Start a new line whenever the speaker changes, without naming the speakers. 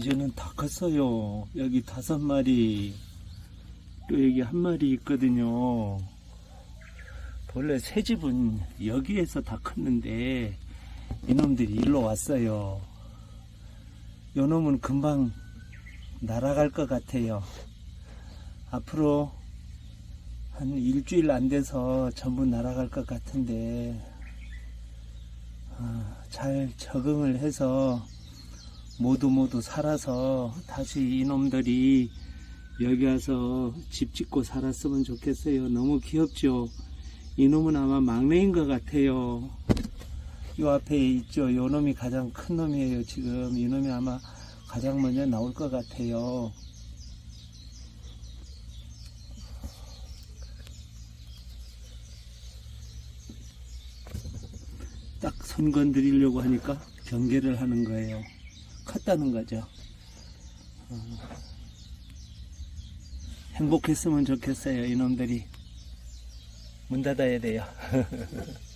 이제는 다 컸어요. 여기 다섯 마리, 또 여기 한 마리 있거든요. 원래 새 집은 여기에서 다 컸는데 이놈들이 일로 왔어요. 요 놈은 금방 날아갈 것 같아요. 앞으로 한 일주일 안 돼서 전부 날아갈 것 같은데 아, 잘 적응을 해서 모두 모두 살아서 다시 이놈들이 여기 와서 집 짓고 살았으면 좋겠어요. 너무 귀엽죠? 이놈은 아마 막내인 것 같아요. 이 앞에 있죠. 요 놈이 가장 큰 놈이에요. 지금 이놈이 아마 가장 먼저 나올 것 같아요. 딱 손 건드리려고 하니까 경계를 하는 거예요. 컸다는 거죠. 어, 행복했으면 좋겠어요, 이놈들이. 문 닫아야 돼요.